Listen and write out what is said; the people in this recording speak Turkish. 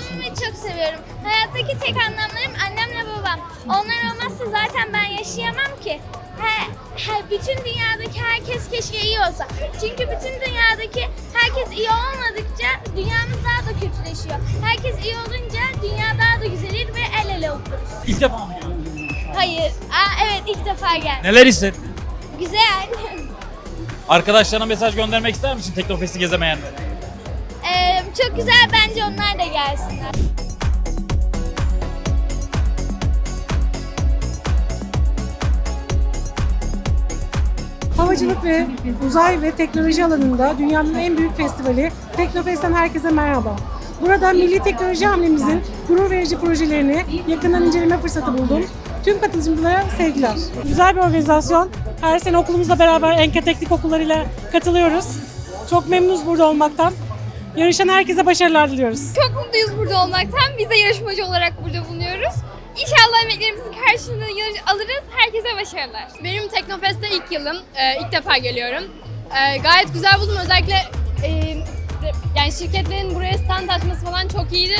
çok seviyorum. Hayattaki tek anlamlarım annemle babam. Onlar olmazsa zaten ben yaşayamam ki. He, he, bütün dünyadaki herkes keşke iyi olsa. Çünkü bütün dünyadaki herkes iyi olmadıkça dünyamız daha da kötüleşiyor. Herkes iyi olunca dünya daha da güzelir ve el ele okuruz. İlk defa mı geldin? Hayır, aa, evet ilk defa geldim. Neler hissettin? Güzel. Arkadaşlarına mesaj göndermek ister misin Teknofest'i gezemeyenlere? Çok güzel bence onlar da gelsinler. Havacılık ve uzay ve teknoloji alanında dünyanın en büyük festivali Teknofest'ten herkese merhaba. Burada milli teknoloji hamlemizin gurur verici projelerini yakından inceleme fırsatı buldum. Tüm katılımcılara sevgiler. Güzel bir organizasyon. Her sene okulumuzla beraber Enka Teknik Okullarıyla katılıyoruz. Çok memnunuz burada olmaktan. Yarışan herkese başarılar diliyoruz. Çok mutluyuz burada olmaktan. Biz de yarışmacı olarak burada bulunuyoruz. İnşallah emeklerimizin karşılığını alırız. Herkese başarılar. Benim Teknofest'te ilk yılım. Ee, ilk defa geliyorum. Ee, gayet güzel buldum. Özellikle e, yani şirketlerin buraya stand açması falan çok iyiydi.